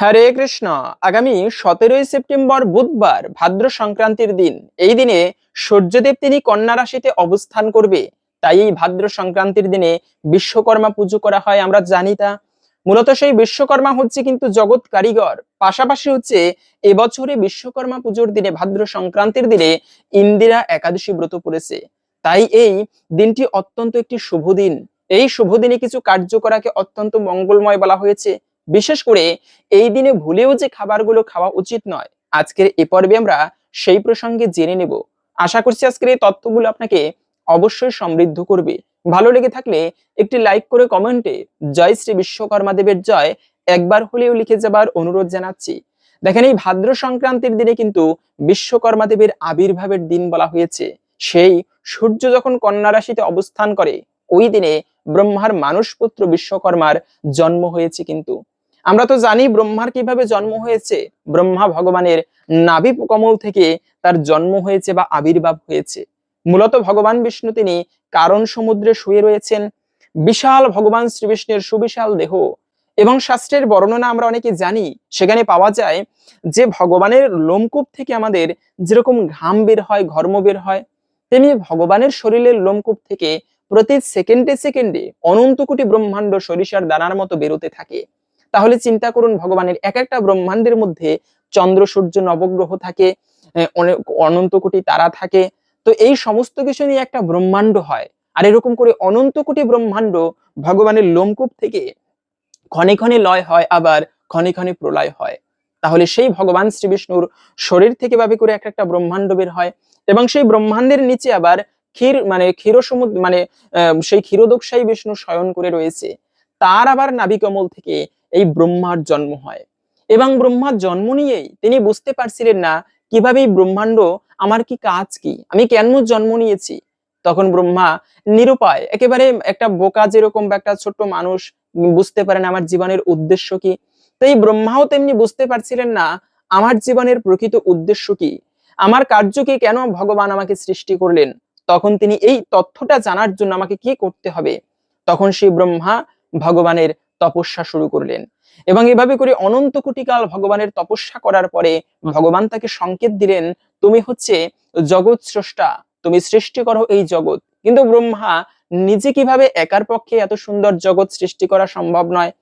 হরে কৃষ্ণ। আগামী সতেরোই সেপ্টেম্বর বুধবার ভাদ্র সংক্রান্তির দিন। এই দিনে সূর্যদেব তিনি কন্যা রাশিতে অবস্থান করবে। তাই এই ভাদ্র সংক্রান্তির দিনে বিশ্বকর্মা পুজো করা হয়, আমরা জানি তা। মূলত সেই বিশ্বকর্মা হচ্ছে কিন্তু জগৎ কারিগর। পাশাপাশি হচ্ছে এবছরে বিশ্বকর্মা পুজোর দিনে, ভাদ্র সংক্রান্তির দিনে ইন্দিরা একাদশী ব্রত পড়েছে। তাই এই দিনটি অত্যন্ত একটি শুভ দিন। এই শুভ দিনে কিছু কার্য করাকে অত্যন্ত মঙ্গলময় বলা হয়েছে। বিশেষ করে এই দিনে ভুলেও যে খাবারগুলো খাওয়া উচিত নয়, আজকের এ পর্বে আমরা সেই প্রসঙ্গে জেনে নেব। আশা করছি আজকের এই তথ্যগুলো আপনাকে অবশ্যই সমৃদ্ধ করবে। ভালো লেগে থাকলে একটি লাইক করে কমেন্টে জয় শ্রী বিশ্বকর্মা দেবের জয় একবার হলেও লিখে যাবার অনুরোধ জানাচ্ছি। দেখেন এই ভাদ্র সংক্রান্তির দিনে কিন্তু বিশ্বকর্মা দেবের আবির্ভাবের দিন বলা হয়েছে। সেই সূর্য যখন কন্যা রাশিতে অবস্থান করে, ওই দিনে ব্রহ্মার মানুষপুত্র বিশ্বকর্মার জন্ম হয়েছে কিন্তু। আমরা তো জানি ব্রহ্মার কীভাবে জন্ম হয়েছে। ব্রহ্মা ভগবানের নাভি কমল থেকে তার জন্ম হয়েছে বা আবির্ভাব হয়েছে। মূলত ভগবান বিষ্ণু তিনি কারণ সমুদ্রে শুয়ে রয়েছেন। বিশাল ভগবান শ্রীবিষ্ণুর সুবিশাল দেহ। এবং শাস্ত্রের বর্ণনা আমরা অনেকে জানি, সেখানে পাওয়া যায় যে ভগবানের লোমকূপ থেকে আমাদের যেরকম ঘাম বের হয়, ঘর্ম বের হয়, তেমনি ভগবানের শরীরের লোমকূপ থেকে প্রতি সেকেন্ডে সেকেন্ডে অনন্ত কোটি ব্রহ্মাণ্ড সরিষার দানার মতো বেরোতে থাকে। তাহলে চিন্তা করুন ভগবানের এক একটা ব্রহ্মাণ্ডের মধ্যে চন্দ্র, সূর্য, নবগ্রহ থাকে অনেক অনন্ত কোটি তারা থাকে। তো এই সমস্ত কিছু নিয়ে একটা ব্রহ্মাণ্ড হয়। আর এরকম করে অনন্ত কোটি ব্রহ্মাণ্ড ভগবানের লোমকূপ থেকে ক্ষণে ক্ষণে লয় হয়, আবার ক্ষণে ক্ষণে প্রলয় হয়। তাহলে সেই ভগবান শ্রী বিষ্ণুর শরীর থেকে ভাবে করে একটা একটা ব্রহ্মাণ্ড বের হয় এবং সেই ব্রহ্মাণ্ডের নিচে আবার ক্ষীর মানে ক্ষীর সমুদ্র মানে সেই ক্ষীরোদকশাই বিষ্ণু শয়ন করে রয়েছে। তার আবার নাভিকমল থেকে এই ব্রহ্মার জন্ম হয়। এবং ব্রহ্মার জন্ম নিয়েই তিনি বুঝতে পারছিলেন না, কীভাবে এই ব্রহ্মাণ্ড, আমার কি কাজ কি? আমি কেন জন্ম নিয়েছি? তখন ব্রহ্মা নিরুপায়, একেবারে একটা বোকা যেরকম বা একটা ছোট্ট মানুষ, বুঝতে পারেন আমার জীবনের উদ্দেশ্য কি। তো এই ব্রহ্মাও তেমনি বুঝতে পারছিলেন না, আমার জীবনের প্রকৃত উদ্দেশ্য কি? আমার কার্য কি কেন ভগবান আমাকে সৃষ্টি করলেন? তখন তিনি এই তথ্যটা জানার জন্য আমাকে কি করতে হবে? তখন সেই ব্রহ্মা ভগবানের তপস্যা শুরু করলেন। এবং এভাবে করে অনন্ত কোটি কাল ভগবানের তপস্যা করার পরে ভগবান তাকে সংকেত দিলেন, তুমি হচ্ছে জগৎ স্রষ্টা, তুমি সৃষ্টি করো এই জগৎ। কিন্তু ব্রহ্মা নিজে কীভাবে একার পক্ষে এত সুন্দর জগৎ সৃষ্টি করা সম্ভব নয়।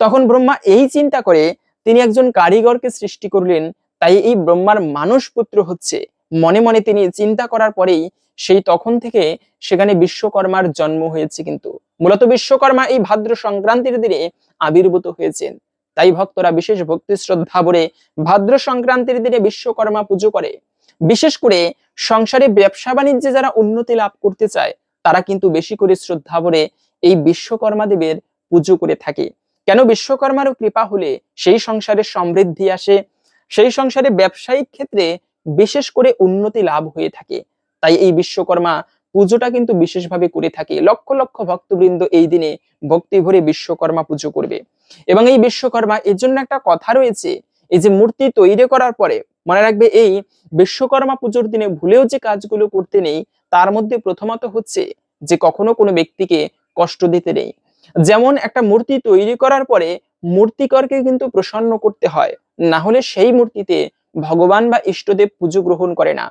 তখন ব্রহ্মা এই চিন্তা করে, তিনি একজন কারিগরকে সৃষ্টি করলেন, তাই এই ব্রহ্মার মানুষ পুত্র হচ্ছে। মনে মনে তিনি চিন্তা করার পরেই সেই তখন থেকে সেখানে বিশ্বকর্মার জন্ম হয়েছে কিন্তু। মূলত বিশ্বকর্মা এই ভাদ্র সংক্রান্তির দিনে আবির্ভূত হয়েছেন। তাই ভক্তরা বিশেষ ভক্তি শ্রদ্ধা ভরে ভাদ্র সংক্রান্তির দিনে বিশ্বকর্মা পুজো করে। বিশেষ করে সংসারে ব্যবসা বাণিজ্যে যারা উন্নতি লাভ করতে চায়, তারা কিন্তু বেশি করে শ্রদ্ধা ভরে এই বিশ্বকর্মা দেবের পুজো করে থাকে। কেন বিশ্বকর্মারও কৃপা হলে সেই সংসারে সমৃদ্ধি আসে, সেই সংসারে ব্যবসায়িক ক্ষেত্রে বিশেষ করে উন্নতি লাভ হয়ে থাকে। তাই এই বিশ্বকর্মা পুজোটা কিন্তু বিশেষভাবে করে থাকে। লক্ষ লক্ষ ভক্তবৃন্দ এই দিনে ভক্তি ভরে বিশ্বকর্মা পুজো করবে। এবং এই বিশ্বকর্মা, এর জন্য একটা কথা রয়েছে, এই যে মূর্তি তৈরি করার পরে মনে রাখবে, এই বিশ্বকর্মা পুজোর দিনে ভুলেও যে কাজগুলো করতে নেই, তার মধ্যে প্রথমত হচ্ছে যে কখনো কোনো ব্যক্তিকে কষ্ট দিতে নেই। যেমন একটা মূর্তি তৈরি করার পরে মূর্তিকরকে কিন্তু প্রসন্ন করতে হয়। না হলে সেই মূর্তিতে ভগবান বা ইষ্টদেব পুজো গ্রহণ করে না।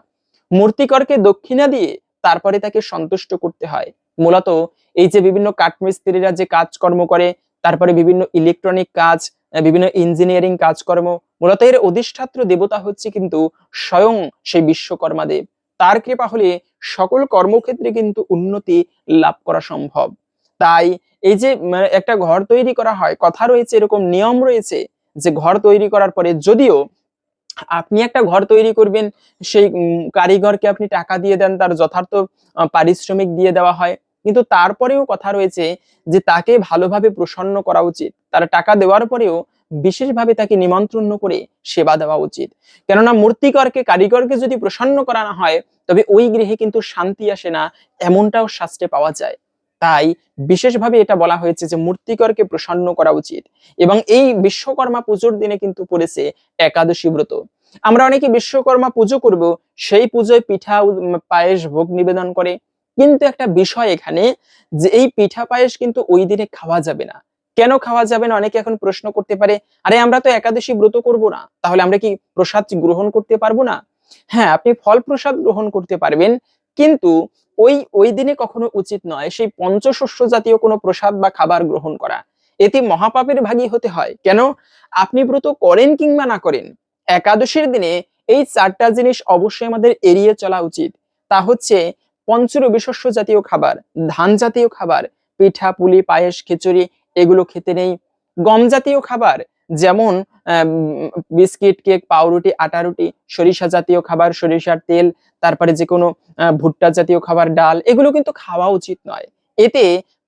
মূর্তিকরকে দক্ষিণা দিয়ে তারপরে তাকে সন্তুষ্ট করতে হয়। মূলত এই যে বিভিন্ন কাঠমিস্ত্রিরা যে কাজকর্ম করে, তারপরে বিভিন্ন ইলেকট্রনিক কাজ, বিভিন্ন ইঞ্জিনিয়ারিং কাজকর্ম, মূলত এর অধিষ্ঠাত্র দেবতা হচ্ছে কিন্তু স্বয়ং সেই বিশ্বকর্মা দেব তার কৃপা হলে সকল কর্মক্ষেত্রে কিন্তু উন্নতি লাভ করা সম্ভব। তাই এই যে একটা ঘর তৈরি করা হয়, কথা রয়েছে, এরকম নিয়ম রয়েছে যে ঘর তৈরি করার পরে যদিও আপনি একটা ঘর তৈরি করবেন, সেই কারিগরকে আপনি টাকা দিয়ে দেন, তার যথার্থ পারিশ্রমিক দিয়ে দেওয়া হয়। কিন্তু তারপরেও কথা রয়েছে যে, তাকে ভালোভাবে প্রসন্ন করা উচিত। তার টাকা দেওয়ার পরেও বিশেষভাবে তাকে নিমন্ত্রণ করে সেবা দেওয়া উচিত। কেননা মূর্তিকরকে, কারিগরকে যদি প্রসন্ন করানো হয়, তবে ওই গৃহে কিন্তু শান্তি আসে না, এমনটাও শাস্ত্রে পাওয়া যায়। তাই বিশেষভাবে এটা বলা হয়েছে যে মূর্তিকরকে প্রসন্ন করা উচিত। এবং এই বিশ্বকর্মা পুজোর দিনে কিন্তু পড়েছে একাদশী ব্রত। আমরা অনেকে বিশ্বকর্মা পুজো করব, সেই পুজোয় পিঠা পায়েস ভোগ নিবেদন করে। কিন্তু একটা বিষয় এখানে যে এই পিঠা পায়েস কিন্তু ওই দিনে খাওয়া যাবে না। কেন খাওয়া যাবে না? অনেকে এখন প্রশ্ন করতে পারে, আরে, আমরা তো একাদশী ব্রত করব না। তাহলে আমরা কি প্রসাদ গ্রহণ করতে পারব না? হ্যাঁ আপনি ফল প্রসাদ গ্রহণ করতে পারবেন, কিন্তু ওই ওই দিনে কখনো উচিত নয় সেই পঞ্চশস্য জাতীয় কোনো প্রসাদ বা খাবার গ্রহণ করা। এতে মহাপাপের ভাগী হতে হয়। কেন? আপনি ব্রত করেন কিংবা না করেন, একাদশীর দিনে এই চারটা জিনিস অবশ্যই আমাদের এড়িয়ে চলা উচিত। তা হচ্ছে পঞ্চরবিশস্য জাতীয় খাবার, ধান জাতীয় খাবার, পিঠা, পুলি, পায়েস, খিচুড়ি, এগুলো খেতে নেই। গম জাতীয় খাবার, যেমন বিস্কিট, কেক, পাউরুটি, আটা রুটি, সরিষা জাতীয় খাবার, সরিষার তেল, তারপরে যে কোনো ভুট্টা জাতীয় খাবার, ডাল, এগুলো কিন্তু খাওয়া উচিত নয়। এতে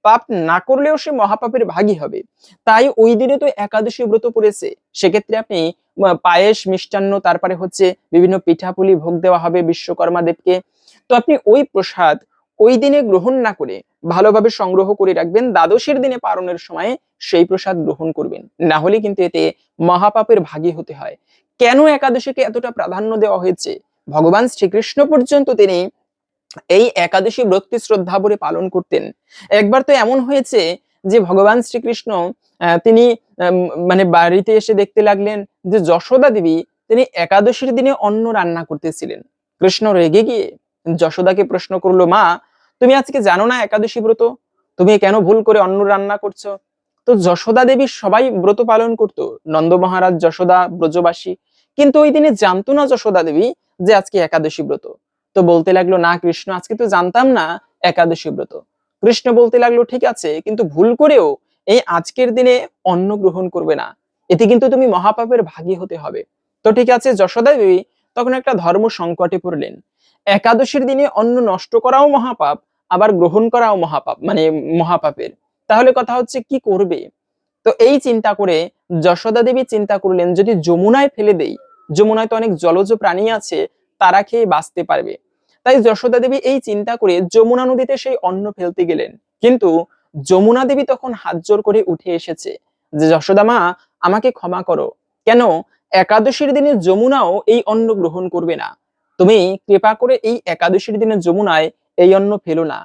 পাপ না করলেও সে মহাপাপের ভাগী হবে। তাই ওই দিনে তো একাদশী ব্রত পড়েছে। সেক্ষেত্রে আপনি পায়েস, মিষ্টান্ন, তারপরে হচ্ছে বিভিন্ন পিঠাপুলি ভোগ দেওয়া হবে বিশ্বকর্মা দেবকে। তো আপনি ওই প্রসাদ ওই দিনে গ্রহণ না করে ভালোভাবে সংগ্রহ করে রাখবেন। দ্বাদশের দিনে পালনের সময় সেই প্রসাদ গ্রহণ করবেন। না হলে কিন্তু এতে মহাপাপের ভাগী হতে হয়। কেন একাদশীকে এতটা প্রাধান্য দেওয়া হয়েছে? ভগবান শ্রীকৃষ্ণ পর্যন্ত তিনি এই একাদশী ব্রতকে শ্রদ্ধা ভরে পালন করতেন। একবার তো এমন হয়েছে যে ভগবান শ্রীকৃষ্ণ তিনি মানে বাড়িতে এসে দেখতে লাগলেন যে যশোদা দেবী তিনি একাদশীর দিনে অন্ন রান্না করতেছিলেন। কৃষ্ণ রেগে গিয়ে যশোদাকে প্রশ্ন করল, মা তুমি আজকে জানো না একাদশী ব্রত? তুমি কেন ভুল করে অন্ন রান্না করছ? তো যশোদা দেবী সবাই ব্রত পালন করতো, নন্দ মহারাজ, যশোদা, ব্রজবাসী। কিন্তু ওই দিনে জানতো না যশোদা দেবী যে আজকে একাদশী ব্রত। তো বলতে লাগল, না কৃষ্ণ, আজকে তো জানতাম না একাদশী ব্রত। কৃষ্ণ বলতে লাগল, ঠিক আছে, কিন্তু ভুল করেও এই আজকের দিনে অন্ন গ্রহণ করবে না। এতে কিন্তু তুমি মহাপাপের ভাগী হতে হবে। তো ঠিক আছে, যশোদা দেবী তখন একটা ধর্ম সংকটে পড়লেন। একাদশীর দিনে অন্ন নষ্ট করাও মহাপাপ আবার গ্রহণ করাও মহাপাপ মানে মহাপাপের। তাহলে কথা হচ্ছে কি করবে? তো এই চিন্তা করে যশোদা দেবী চিন্তা করলেন, যদি যমুনায় ফেলে দেই, যমুনায় তো অনেক জলজ প্রাণী আছে, তারা খেয়ে বাঁচতে পারবে। তাই যশোদা দেবী এই চিন্তা করে যমুনা নদীতে সেই অন্ন ফেলতে গেলেন। কিন্তু যমুনা দেবী তখন হাত জোর করে উঠে এসেছে যে, যশোদা মা, আমাকে ক্ষমা করো। কেন? একাদশীর দিনে যমুনাও এই অন্ন গ্রহণ করবে না। তুমি কৃপা করে এই একাদশীর দিনে যমুনায় এই অন্ন ফেলো না।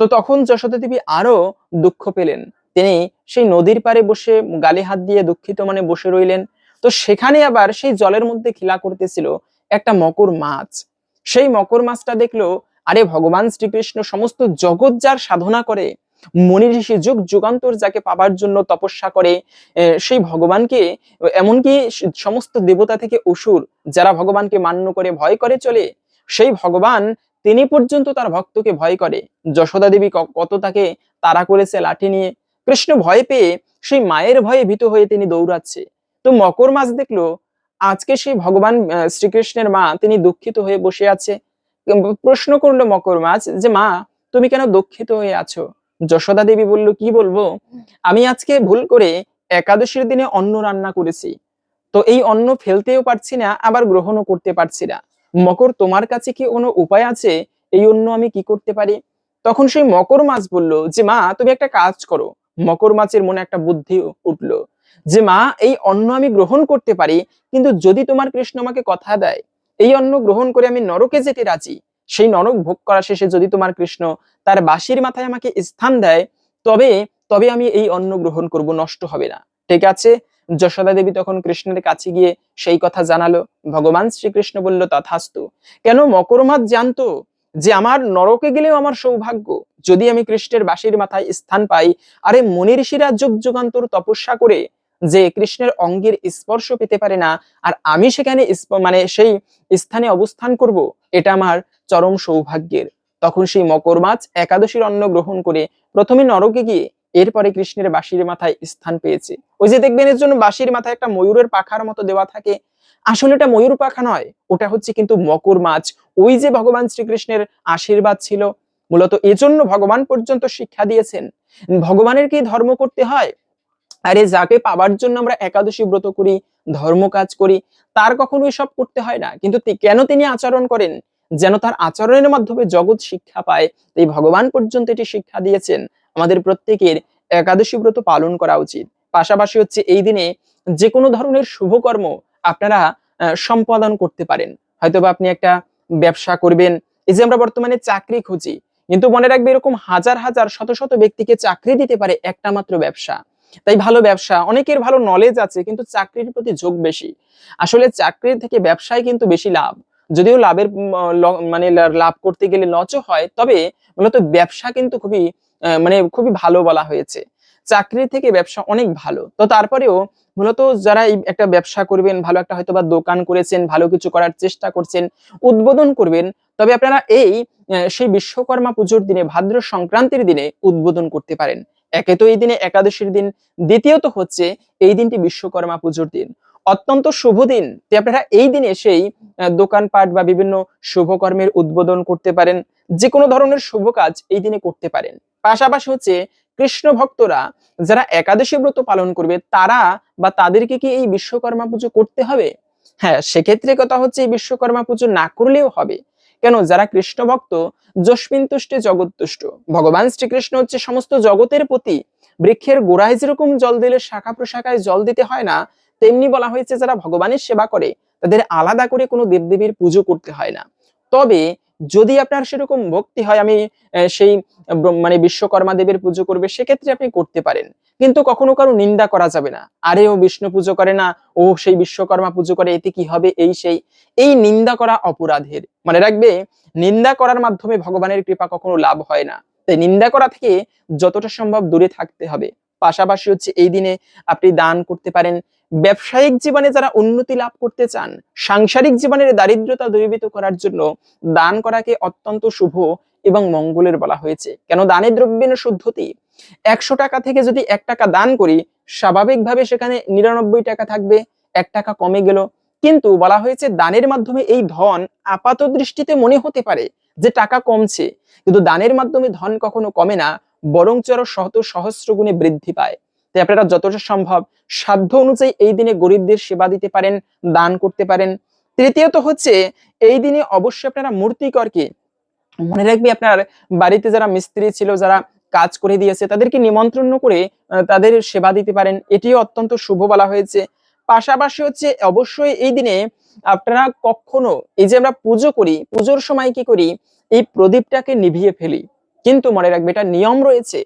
তো তখন যশোদা দেবী আরও দুঃখ পেলেন। তিনি সেই নদীর পাড়ে বসে গালে হাত দিয়ে দুঃখিত মানে বসে রইলেন। তো সেখানে আবার সেই জলের মধ্যে খেলা করতেছিল একটা মকর মাছ। সেই মকর মাছটা দেখল, আরে ভগবান শ্রীকৃষ্ণ, সমস্ত জগৎ যার সাধনা করে মনি ঋষি যুগ যুগান্তর যাকে পাবার জন্য তপস্যা করে সেই ভগবানকে, এমনকি সমস্ত দেবতা থেকে অসুর যারা ভগবানকে মান্য করে ভয় করে চলে, সেই ভগবান তিনি পর্যন্ত তার ভক্তকে ভয় করে। যশোদা দেবী কত তাকে তারা করেছে লাঠি নিয়ে। কৃষ্ণ ভয় পেয়ে সেই মায়ের ভয়ে ভীত হয়ে তিনি দৌড়াচ্ছে। তো মকর মাছ দেখল, আজকে সেই ভগবান শ্রীকৃষ্ণের মা তিনি দুঃখিত হয়ে বসে আছে। প্রশ্ন করল মকর মাছ যে, মা, তুমি কেন দুঃখিত হয়ে আছো? যশোদা দেবী বলল কি বলব? আমি আজকে ভুল করে একাদশীর দিনে অন্ন রান্না করেছি। তো এই অন্ন ফেলতেও পারছি না আবার গ্রহণও করতে পারছি না। মকর তোমার কাছে কি কোনো উপায় আছে? এই অন্ন আমি কি করতে পারি? তখন সেই মকর মাছ বলল যে মা তুমি একটা কাজ করো। মকর মাছের মনে একটা বুদ্ধি উঠল যে মা এই অন্ন আমি গ্রহণ করতে পারি কিন্তু যদি তোমার কৃষ্ণ আমাকে কথা দেয় এই অন্ন গ্রহণ করে আমি নরকে যেতে রাজি। সেই নরক ভোগ করা শেষে যদি তোমার কৃষ্ণ তার বাঁশির মাথায় আমাকে স্থান দেয়, তবে তবে আমি এই অন্ন গ্রহণ করব, নষ্ট হবে না। ঠিক আছে? যশোদা দেবী তখন কৃষ্ণের কাছে গিয়ে সেই কথা জানালো। ভগবান শ্রীকৃষ্ণ বলল, তথাস্তু। কেন মকর মাছ জানতো যে আমার নরকে গেলেও আমার সৌভাগ্য? যদি আমি কৃষ্ণের বাসির মাথায় স্থান পাই, আরে মনি ঋষিরা যুগ যুগান্তর তপস্যা করে যে কৃষ্ণের অঙ্গের স্পর্শ পেতে পারে না, আর আমি সেখানে মানে সেই স্থানে অবস্থান করব এটা আমার চরম সৌভাগ্যের। তখন সেই মকর মাছ একাদশীর অন্ন গ্রহণ করে প্রথমে নরকে গিয়ে এরপরে কৃষ্ণের বাঁশির মাথায় স্থান পেয়েছে। ওই যে দেখবেন এর জন্য বাঁশির মাথায় একটা ময়ূরের পাখার মতো দেওয়া থাকে। আসলে এটা ময়ূর পাখা নয়, ওটা হচ্ছে কিন্তু মকর মাছ। ওই যে ভগবান শ্রীকৃষ্ণের আশীর্বাদ ছিল। মূলত এজন্য ভগবান পর্যন্ত শিক্ষা দিয়েছেন। ভগবানের কি ধর্ম করতে হয়? আরে যাকে পাবার জন্য আমরা একাদশী ব্রত করি, ধর্ম কাজ করি, তার কখনো সব করতে হয় না। কিন্তু কেন তিনি আচরণ করেন? যেন তার আচরণের মাধ্যমে জগৎ শিক্ষা পায় এই ভগবান পর্যন্ত এটি শিক্ষা দিয়েছেন। আমাদের প্রত্যেকের একাদশী ব্রত পালন করা উচিত। পাশাপাশি হচ্ছে এই দিনে যে কোনো ধরনের শুভকর্ম আপনারা সম্পাদন করতে পারেন। হয়তোবা আপনি একটা ব্যবসা করবেন, এই যে আমরা বর্তমানে চাকরি খুঁজি, কিন্তু মনে রাখবে এরকম হাজার হাজার, শত শত ব্যক্তিকে চাকরি দিতে পারে একটা মাত্র ব্যবসা। তাই ভালো ব্যবসা, অনেকের ভালো নলেজ আছে কিন্তু চাকরির প্রতি ঝোঁক বেশি। আসলে চাকরি থেকে ব্যবসায় কিন্তু বেশি লাভ। যদিও লাভের মানে লাভ করতে গেলে লচও হয়, তবে মূলত ব্যবসা কিন্তু খুবই মানে খুবই ভালো বলা হয়েছে। চাকরি থেকে ব্যবসা অনেক ভালো। তো তারপরেও মূলত যারা এই একটা ব্যবসা করবেন, ভালো একটা হয়তো বা দোকান করেছেন, ভালো কিছু করার চেষ্টা করছেন, উদ্বোধন করবেন, তবে আপনারা এই সেই বিশ্বকর্মা পুজোর দিনে, ভাদ্র সংক্রান্তির দিনে উদ্বোধন করতে পারেন। একে তো এই দিনে একাদশীর দিন, দ্বিতীয়ত হচ্ছে এই দিনটি বিশ্বকর্মা পুজোর দিন। অত্যন্ত শুভ দিন। আপনারা এই দিনে সেই দোকানপাট বা বিভিন্ন শুভকর্মের উদ্বোধন করতে পারেন যে কোনো ধরনের শুভ কাজ এই দিনে করতে পারেন। পাশাপাশি হচ্ছে কৃষ্ণ ভক্তরা যারা একাদশী ব্রত পালন করবে, তারা বা তাদেরকে কি এই বিশ্বকর্মা পুজো করতে হবে? হ্যাঁ সেক্ষেত্রে কথা হচ্ছে এই বিশ্বকর্মা পুজো না করলেও হবে। কেন? যারা কৃষ্ণ ভক্ত যস্মিন তুষ্টে জগৎ তুষ্ট ভগবান শ্রীকৃষ্ণ হচ্ছে সমস্ত জগতের প্রতি। বৃক্ষের গোড়ায় যেরকম জল দিলে শাখা প্রশাখায় জল দিতে হয় না, তেমনি বলা হয়েছে যারা ভগবানের সেবা করে, তাদের আলাদা করে কোনো দেবদেবীর পুজো করতে হয় না। তবে যদি আপনার সেরকম ভক্তি হয়, আমি সেই মানে বিশ্বকর্মা দেবের পুজো করবে, সেক্ষেত্রে আপনি করতে পারেন। কিন্তু কখনো কারও নিন্দা করা যাবে না। আরে ও বিষ্ণু পুজো করে না, ও সেই বিশ্বকর্মা পুজো করে, এতে কি হবে, এই সেই। এই নিন্দা করা অপরাধের। মানে রাখবে, নিন্দা করার মাধ্যমে ভগবানের কৃপা কখনো লাভ হয় না। তাই নিন্দা করা থেকে যতটা সম্ভব দূরে থাকতে হবে। পাশাপাশি হচ্ছে, এই দিনে আপনি দান করতে পারেন ব্যবসায়িক জীবনে যারা উন্নতি লাভ করতে চান, সাংসারিক জীবনের দারিদ্রতা দূরীভূত করার জন্য দান করাকে অত্যন্ত শুভ এবং মঙ্গলের বলা হয়েছে। কেন দানের দ্রব্যের শুদ্ধতি? একশো টাকা থেকে যদি এক টাকা দান করি, স্বাভাবিকভাবে সেখানে নিরানব্বই টাকা থাকবে, এক টাকা কমে গেল। কিন্তু বলা হয়েছে দানের মাধ্যমে এই ধন আপাত দৃষ্টিতে মনে হতে পারে যে টাকা কমছে। কিন্তু দানের মাধ্যমে ধন কখনো কমে না বরং আরও শত সহস্র গুণে বৃদ্ধি পায়। তাই আপনারা যতটা সম্ভব সাধ্য অনুযায়ী এই দিনে গরিবদের সেবা দিতে পারেন, দান করতে পারেন। তৃতীয়ত হচ্ছে, এই দিনে অবশ্যই আপনারা মূর্তিকরকে মনে রাখবে আপনার বাড়িতে যারা মিস্ত্রি ছিল, যারা কাজ করে দিয়েছে, তাদেরকে নিমন্ত্রণ করে তাদের সেবা দিতে পারেন। এটিও অত্যন্ত শুভ বলা হয়েছে। পাশাপাশি হচ্ছে, অবশ্যই এই দিনে আপনারা কখনো এই যে আমরা পুজো করি, পুজোর সময় কি করি, এই প্রদীপটাকে নিভিয়ে ফেলি। কিন্তু মনে রাখবে, এটা নিয়ম রয়েছে।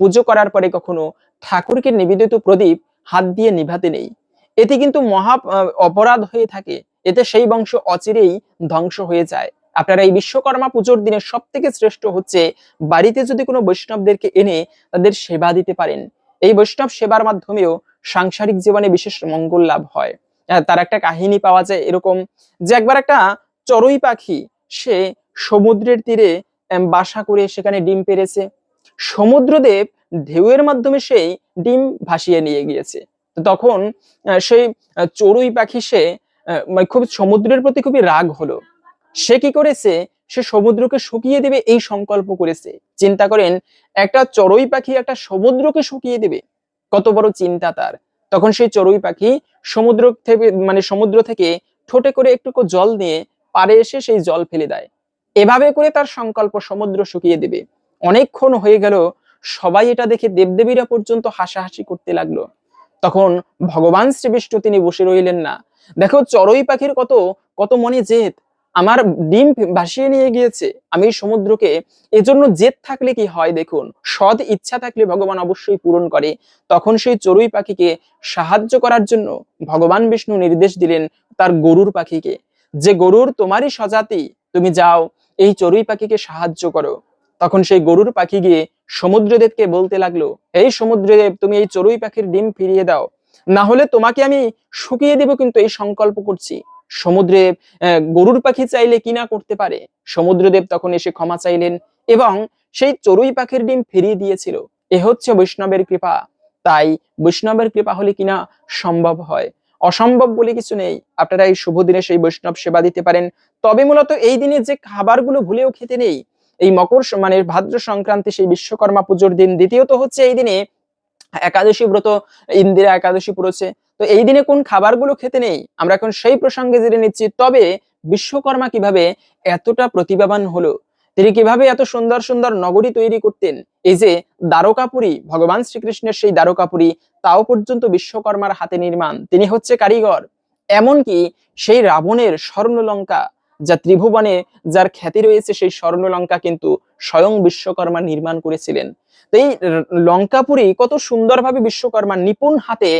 পুজো করার পরে কখনো ঠাকুরকে নিবেদিত প্রদীপ হাত দিয়ে নিভাতে নেই। এতে কিন্তু মহা অপরাধ হয়ে থাকে। এতে সেই বংশ অচিরেই ধ্বংস হয়ে যায়। আপনারা এই বিশ্বকর্মা পুজোর দিনে সব থেকে শ্রেষ্ঠ হচ্ছে বাড়িতে যদি কোনো বৈষ্ণবদেরকে এনে তাদের সেবা দিতে পারেন। এই বৈষ্ণব সেবার মাধ্যমেও সাংসারিক জীবনে বিশেষ মঙ্গল লাভ হয়। তার একটা কাহিনী পাওয়া যায় এরকম যে একবার একটা চড়ুই পাখি, সে সমুদ্রের তীরে বাসা করে সেখানে ডিম পেরেছে সমুদ্রদেব ঢেউয়ের মাধ্যমে সেই ডিম ভাসিয়ে নিয়ে গিয়েছে। তখন সেই চড়ুই পাখি সে মানে খুব সমুদ্রের প্রতি খুবই রাগ হলো। সে কি করেছে? সে সমুদ্রকে শুকিয়ে দেবে এই সংকল্প করেছে। চিন্তা করেন, একটা চড়ুই পাখি একটা সমুদ্রকে শুকিয়ে দেবে। কত বড় চিন্তা তার। তখন সেই চড়ুই পাখি সমুদ্র থেকে মানে সমুদ্র থেকে ঠোঁটে করে একটুকু জল নিয়ে পারে এসে সেই জল ফেলে দেয়। এভাবে করে তার সংকল্প সমুদ্র শুকিয়ে দেবে। অনেকক্ষণ হয়ে গেল সবাই এটা দেখে দেবদেবীরা পর্যন্ত হাসাহাসি করতে লাগল। তখন ভগবান শ্রী বিষ্ণু তিনি বসে রইলেন না। দেখো চড়ুই পাখির কত কত মনে জেদ। আমার ডিম ভাসিয়ে নিয়ে গিয়েছে, আমি সমুদ্রকে। এজন্য জেদ থাকলে কি হয় দেখুন? সৎ ইচ্ছা থাকলে ভগবান অবশ্যই পূরণ করে। তখন সেই চড়ুই পাখিকে সাহায্য করার জন্য ভগবান বিষ্ণু নির্দেশ দিলেন তার গরুর পাখিকে। যে গরুর তোমারই সজাতি তুমি যাও, এই চড়ুই পাখিকে সাহায্য করো। তখন সেই গরুর পাখি গিয়ে সমুদ্রদেবকে বলতে লাগল, এই সমুদ্রদেব, তুমি এই চড়ুই পাখির ডিম ফিরিয়ে দাও। না হলে তোমাকে আমি শুকিয়ে দেব কিন্তু এই সংকল্প করছি। সমুদ্রে গরুর পাখি চাইলে কি না করতে পারে? সমুদ্রদেব তখন এসে ক্ষমা চাইলেন এবং সেই চড়ুই পাখির ডিম ফিরিয়ে দিয়েছিল। এ হচ্ছে বৈষ্ণবের কৃপা। তাই বৈষ্ণবের কৃপা হলে কিনা সম্ভব হয়? অসম্ভব বলে কিছু নেই। আপনারা এই শুভ দিনে সেই বৈষ্ণব সেবা দিতে পারেন। তবে মূলত এই দিনে যে খাবারগুলো ভুলেও খেতে নেই এই মকর মানে ভাদ্র সংক্রান্তি সেই বিশ্বকর্মা পুজোর দিন। দ্বিতীয়ত হচ্ছে এই দিনে একাদশী ব্রত, ইন্দিরা একাদশী পড়েছে। তো এই দিনে কোন খাবারগুলো খেতে নেই? আমরা এখন সেই প্রসঙ্গে জেনে নিচ্ছি, তবে বিশ্বকর্মা কীভাবে এতটা প্রতিভাবান হলো? তিনি কীভাবে এত সুন্দর সুন্দর নগরী তৈরি করতেন? এই যে দ্বারকাপুরী, ভগবান শ্রীকৃষ্ণের সেই দ্বারকাপুরী, তাও পর্যন্ত বিশ্বকর্মার হাতে নির্মাণ। তিনি হচ্ছে কারিগর। এমনকি সেই রাবণের স্বর্ণলঙ্কা যা ত্রিভুবনে যার খ্যাতি রয়েছে সেই স্বর্ণলঙ্কা কিন্তু স্বয়ং বিশ্বকর্মা নির্মাণ করেছিলেন। তো এই লঙ্কাপুরী কত সুন্দরভাবে বিশ্বকর্মা নিপুণ হাতে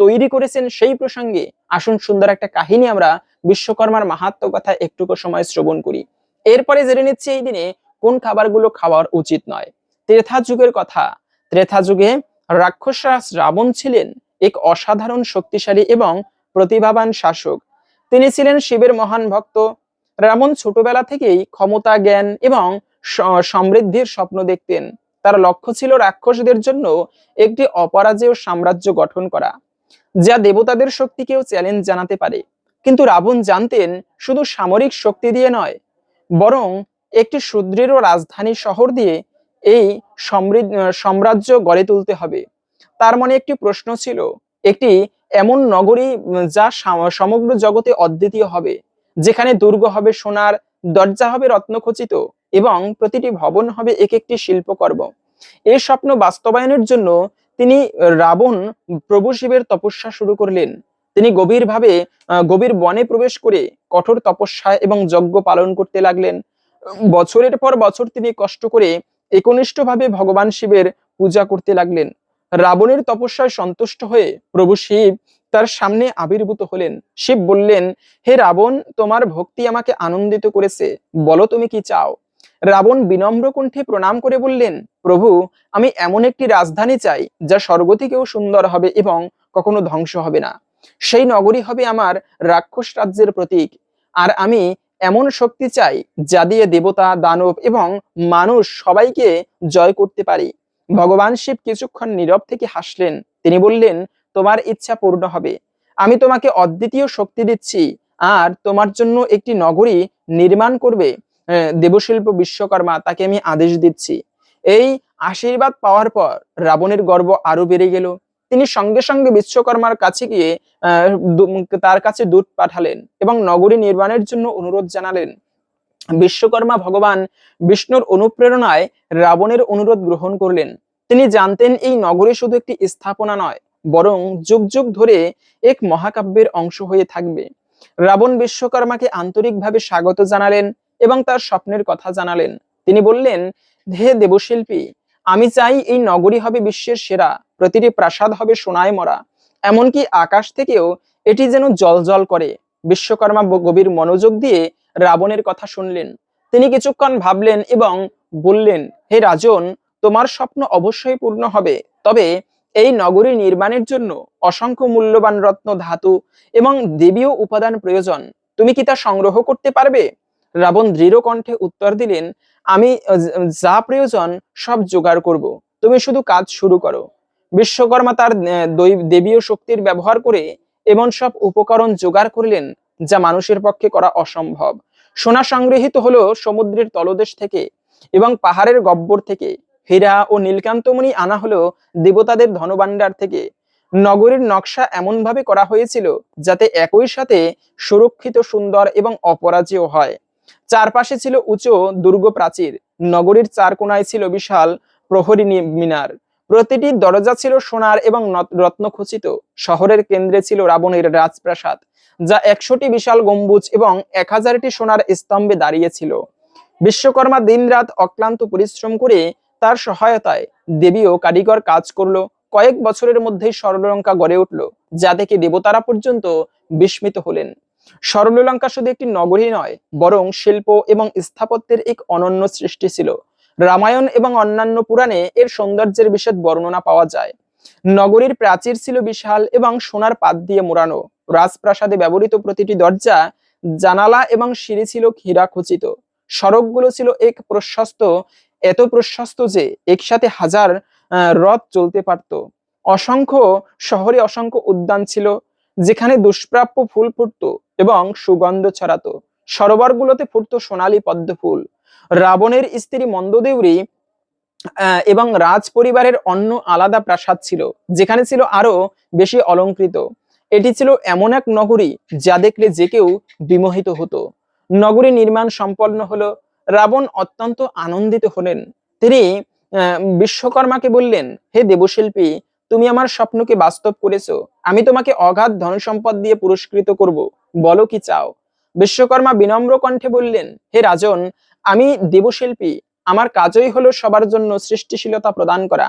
তৈরি করেছেন সেই প্রসঙ্গে আসুন সুন্দর একটা কাহিনী আমরা বিশ্বকর্মার মাহাত্ম কথা একটুকু সময় শ্রবণ করি। এরপরে জেনে নিচ্ছি এই দিনে কোন খাবারগুলো খাওয়ার উচিত নয়। ত্রেথা যুগের কথা। ত্রেথা যুগে রাক্ষসরাজ রাবণ ছিলেন এক অসাধারণ শক্তিশালী এবং প্রতিভাবান শাসক। তিনি ছিলেন শিবের মহান ভক্ত। রাবণ ছোটবেলা থেকেই ক্ষমতা, জ্ঞান এবং সমৃদ্ধির স্বপ্ন দেখতেন। তার লক্ষ্য ছিল রাক্ষসদের জন্য একটি অপরাজেয় সাম্রাজ্য গঠন করা, যা দেবতাদের শক্তিকেও চ্যালেঞ্জ জানাতে পারে। কিন্তু রাবণ জানতেন শুধু সামরিক শক্তি দিয়ে নয়, বরং একটি সুদৃঢ় রাজধানী শহর দিয়ে এই সমৃদ্ধ সাম্রাজ্য গড়ে তুলতে হবে। তার মনে একটি প্রশ্ন ছিল, একটি এমন নগরী যা সাম- সমগ্র জগতে অদ্বিতীয় হবে? যেখানে দুর্গ হবে সোনার, দরজা হবে রত্নখচিত এবং প্রতিটি ভবন হবে এক একটি শিল্পকর্ম। এই স্বপ্ন বাস্তবায়নের জন্য তিনি রাবণ প্রভু শিবের তপস্যা শুরু করলেন। তিনি গভীরভাবে গভীর বনে প্রবেশ করে কঠোর তপস্যা এবং যজ্ঞ পালন করতে লাগলেন। বছরের পর বছর তিনি কষ্ট করে একনিষ্ঠভাবে ভগবান শিবের পূজা করতে লাগলেন। রাবণের তপস্যায় সন্তুষ্ট হয়ে প্রভু শিব তার সামনে আবির্ভূত হলেন। শিব বললেন, হে রাবণ, তোমার ভক্তি আমাকে আনন্দিত করেছে। বলো তুমি কি চাও? রাবণ বিনম্র কণ্ঠে প্রণাম করে বললেন, প্রভু, আমি এমন একটি রাজধানী চাই, যা স্বর্গ থেকেও সুন্দর হবে এবং কখনো ধ্বংস হবে না। সেই নগরী হবে আমার রাক্ষস রাজ্যের প্রতীক। আর আমি এমন শক্তি চাই, যা দিয়ে দেবতা, দানব এবং মানুষ সবাইকে জয় করতে পারি। ভগবান শিব কিছুক্ষণ নীরব থেকে হাসলেন। তিনি বললেন তোমার ইচ্ছা পূর্ণ হবে। আমি তোমাকে অদ্বিতীয় শক্তি দিচ্ছি, আর তোমার জন্য একটি নগরী নির্মাণ করবে দেবশিল্প বিশ্বকর্মা, তাকে আমি আদেশ দিচ্ছি। এই আশীর্বাদ পাওয়ার পর রাবণের গর্ব আরও বেড়ে গেল। তিনি সঙ্গে সঙ্গে বিশ্বকর্মার কাছে গিয়ে তার কাছে দূত পাঠালেন এবং নগরী নির্মাণের জন্য অনুরোধ জানালেন। বিশ্বকর্মা ভগবান বিষ্ণুর অনুপ্রেরণায় রাবণের অনুরোধ গ্রহণ করলেন। তিনি জানতেন এই নগরী শুধু একটি স্থাপনা নয় বরং যুগ যুগ ধরে এক মহাকাব্যের অংশ হয়ে থাকবে। রাবণ বিশ্বকর্মাকে আন্তরিকভাবে স্বাগত জানালেন এবং তার স্বপ্নের কথা জানালেন। তিনি বললেন, হে দেবশিল্পী, আমি চাই এই নগরী হবে বিশ্বের সেরা, প্রতিটি প্রাসাদ হবে সোনায় মরা। এমনকি আকাশ থেকেও এটি যেন জল জল করে। বিশ্বকর্মা গভীর মনোযোগ দিয়ে রাবণের কথা শুনলেন। তিনি কিছুক্ষণ ভাবলেন এবং বললেন, হে রাজন, তোমার স্বপ্ন অবশ্যই পূর্ণ হবে। তবে এই নগরী নির্মাণের জন্য অসংখ্য মূল্যবান রত্ন, ধাতু এবং দেবীয় উপাদান প্রয়োজন। তুমি কি তা সংগ্রহ করতে পারবে? রাবণ দৃঢ় কণ্ঠে উত্তর দিলেন, আমি যা প্রয়োজন সব জোগাড় করব। তুমি শুধু কাজ শুরু করো। বিশ্বকর্মা তার দেবীয় শক্তির ব্যবহার করে এমন সব উপকরণ জোগাড় করলেন যা মানুষের পক্ষে করা অসম্ভব। সোনা সংগৃহীত হলো সমুদ্রের তলদেশ থেকে এবং পাহাড়ের গব্বর থেকে। হীরা ও নীলকান্তমণি আনা হলো দেবতাদের ধনভাণ্ডার থেকে নগরীর নকশা এমনভাবে করা হয়েছিল যাতে একই সাথে সুরক্ষিত, সুন্দর এবং অপরাজেয় হয়। চারপাশে ছিল উঁচু দুর্গ প্রাচীর নগরীর চার কোনায় ছিল বিশাল প্রহরী মিনার। প্রতিটি দরজা ছিল সোনার এবং রত্নখচিত। শহরের কেন্দ্রে ছিল রাবণের রাজপ্রাসাদ, যা একশোটি বিশাল গম্বুজ এবং এক হাজারটি সোনার স্তম্ভে দাঁড়িয়েছিল বিশ্বকর্মা দিনরাত অক্লান্ত পরিশ্রম করে তার সহায়তায় দেবী ও কারিগর কাজ করল। কয়েক বছরের মধ্যেই স্বর্ণলঙ্কা গড়ে উঠল, যা থেকে দেবতারা পর্যন্ত বিস্মিত হলেন। স্বর্ণলঙ্কা শুধু একটি নগরী নয়, বরং শিল্প এবং স্থাপত্যের এক অনন্য সৃষ্টি ছিল। রামায়ণ এবং অন্যান্য পুরাণে এর সৌন্দর্যের বিশদ বর্ণনা পাওয়া যায়। নগরীর প্রাচীর ছিল বিশাল এবং সোনার পাত দিয়ে মোড়ানো। রাজপ্রাসাদে ব্যবহৃত প্রতিটি দরজা, জানালা এবং সিঁড়ি ছিল হীরা খচিত সড়কগুলো ছিল এক প্রশস্ত এত প্রশস্ত যে একসাথে হাজার রথ চলতে পারত। অসংখ্য শহরে অসংখ্য উদ্যান ছিল, যেখানে দুষ্প্রাপ্য ফুল ফুটতো এবং সুগন্ধ ছড়াতো। সরোবরগুলোতে ফুটতো সোনালী পদ্ম ফুল রাবণের স্ত্রী মন্দদেউরী এবং রাজ পরিবারের অন্য আলাদা প্রাসাদ ছিল, যেখানে ছিল আরও বেশি অলঙ্কৃত। এটি ছিল এমন এক নগরী যা দেখলে যে কেউ বিমোহিত হতো। নগরী নির্মাণ সম্পন্ন হলো রাবণ অত্যন্ত আনন্দিত হলেন। তিনি বিশ্বকর্মাকে বললেন, হে দেবশিল্পী, তুমি আমার স্বপ্নকে বাস্তব করেছ। আমি তোমাকে অগাধ ধন সম্পদ দিয়ে পুরস্কৃত করব। বলো কি চাও? বিশ্বকর্মা বিনম্র কণ্ঠে বললেন, হে রাজন, আমি দেবশিল্পী। আমার কাজই হলো সবার জন্য সৃষ্টিশীলতা প্রদান করা।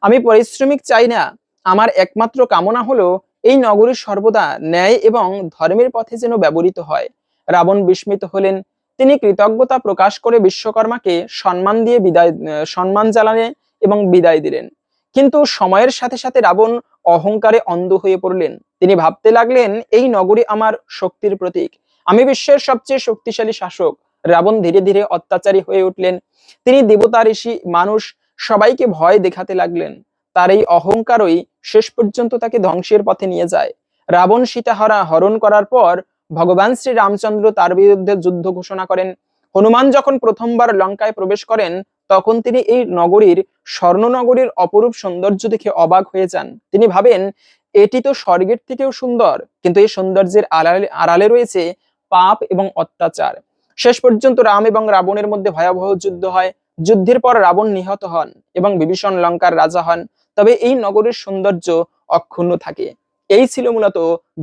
আমি পরিশ্রমিক চাই না। আমার একমাত্র কামনা হলো, এই নগরী সর্বদা ন্যায় এবং ধর্মের পথে যেন ব্যবহৃত হয়। রাবণ বিস্মিত হলেন তিনি কৃতজ্ঞতা প্রকাশ করে বিশ্বকর্মাকে সম্মান দিয়ে বিদায় সম্মান জানালেন এবং বিদায় দিলেন। কিন্তু সময়ের সাথে সাথে রাবণ অহংকারে অন্ধ হয়ে পড়লেন। তিনি ভাবতে লাগলেন, এই নগরী আমার শক্তির প্রতীক। আমি বিশ্বের সবচেয়ে শক্তিশালী শাসক। রাবণ ধীরে ধীরে অত্যাচারী হয়ে উঠলেন। তিনি দেবতা, ঋষি, মানুষ সবাইকে ভয় দেখাতে লাগলেন। তার এই অহংকারই শেষ পর্যন্ত তাকে ধ্বংসের পথে নিয়ে যায়। রাবণ সীতাহারা হরণ করার পর ভগবান শ্রী রামচন্দ্র তার বিরুদ্ধে যুদ্ধ ঘোষণা করেন। হনুমান যখন প্রথমবার লঙ্কায় প্রবেশ করেন, তখন তিনি এই নগরীর স্বর্ণনগরীর অপরূপ সৌন্দর্য দেখে অবাক হয়ে যান। তিনি ভাবেন, এটি তো স্বর্গের থেকেও সুন্দর। কিন্তু এই সৌন্দর্যের আড়ালে আড়ালে রয়েছে পাপ এবং অত্যাচার। শেষ পর্যন্ত রাম এবং রাবণের মধ্যে ভয়াবহ যুদ্ধ হয়। যুদ্ধের পর রাবণ নিহত হন এবং বিভীষণ লঙ্কার রাজা হন। তবে এই নগরীর সৌন্দর্য অক্ষুণ্ণ থাকে। এই ছিল মূলত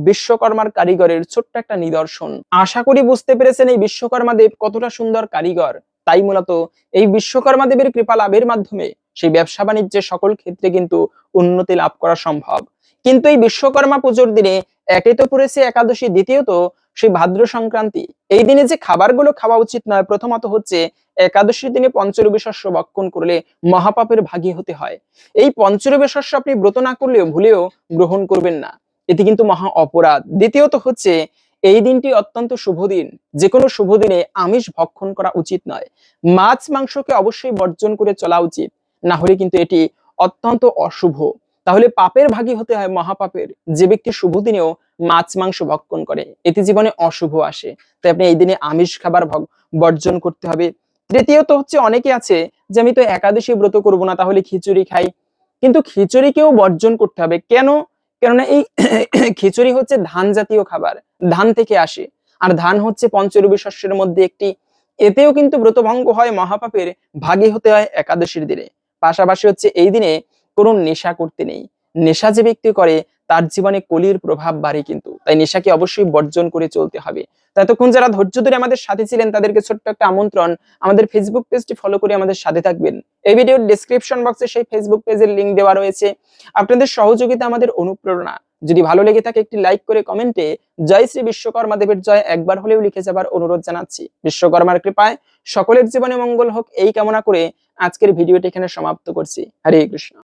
বিশ্বকর্মার কারিগরের ছোট্ট একটা নিদর্শন। আশা করি বুঝতে পেরেছেন এই বিশ্বকর্মা দেব কতটা সুন্দর কারিগর। তাই মূলত এই বিশ্বকর্মা দেবের কৃপা লাভের মাধ্যমে সেই ব্যবসা বাণিজ্যের সকল ক্ষেত্রে কিন্তু উন্নতি লাভ করা সম্ভব। কিন্তু এই বিশ্বকর্মা পুজোর দিনে একে তো পড়েছে একাদশী, দ্বিতীয়ত সেই ভাদ্র সংক্রান্তি, এই দিনে যে খাবারগুলো খাওয়া উচিত নয়, প্রথমত হচ্ছে একাদশীর দিনে পঞ্চরবি শস্য ভক্ষণ করলে মহাপাপের ভাগী হতে হয়। এই পঞ্চরবি শস্য আপনি ব্রত না করলেও ভুলেও গ্রহণ করবেন না। এটি কিন্তু মহা অপরাধ। দ্বিতীয়ত হচ্ছে, এই দিনটি অত্যন্ত শুভ দিন। যে কোনো শুভ দিনে আমিষ ভক্ষণ করা উচিত নয়। মাছ মাংসকে অবশ্যই বর্জন করে চলা উচিত। না হলে কিন্তু এটি অত্যন্ত অশুভ। তাহলে পাপের ভাগী হতে হয় মহাপাপের। যে ব্যক্তি শুভ দিনেও মাছ, মাংস ভক্ষণ করে। এতে জীবনে অশুভ আসে। তাই আপনি এই দিনে আমিষ খাবার বর্জন করতে হবে। তৃতীয়ত হচ্ছে অনেকে আছে যে আমি তো একাদশী ব্রত করব না, তাহলে খিচুড়ি খাই। কিন্তু খিচুড়িকেও বর্জন করতে হবে। কেন? কেননা এই খিচুড়ি হচ্ছে ধান জাতীয় খাবার। ধান থেকে আসে। আর ধান হচ্ছে পঞ্চরবি শস্যের মধ্যে একটি। এতেও কিন্তু ব্রতভঙ্গ হয় মহাপাপের ভাগে হতে হয় একাদশীর দিনে। পাশাপাশি হচ্ছে এই দিনে কোনো নেশা করতে নেই। নেশা যে ব্যক্তি করে তার জীবনে কলির প্রভাব বাড়ে কিন্তু। তাই নেশাকে অবশ্যই বর্জন করে চলতে হবে। তো এতক্ষণ যারা ধৈর্য ধরে আমাদের সাথে ছিলেন, তাদেরকে ছোট্ট একটা আমন্ত্রণ, আমাদের ফেসবুক পেজটি ফলো করে আমাদের সাথে থাকবেন। এই ভিডিওর ডেসক্রিপশন বক্সে সেই ফেসবুক পেজের লিংক দেওয়া রয়েছে। আপনাদের সহযোগিতা আমাদের অনুপ্রেরণা। যদি ভালো লেগে থাকে একটি লাইক করে কমেন্টে জয় শ্রী বিশ্বকর্মা দেবের জয় একবার হলেও লিখে যাবার অনুরোধ জানাচ্ছি। বিশ্বকর্মার কৃপায় সকলের জীবনে মঙ্গল হোক, এই কামনা করে আজকের ভিডিওটি এখানে সমাপ্ত করছি। হরে কৃষ্ণ।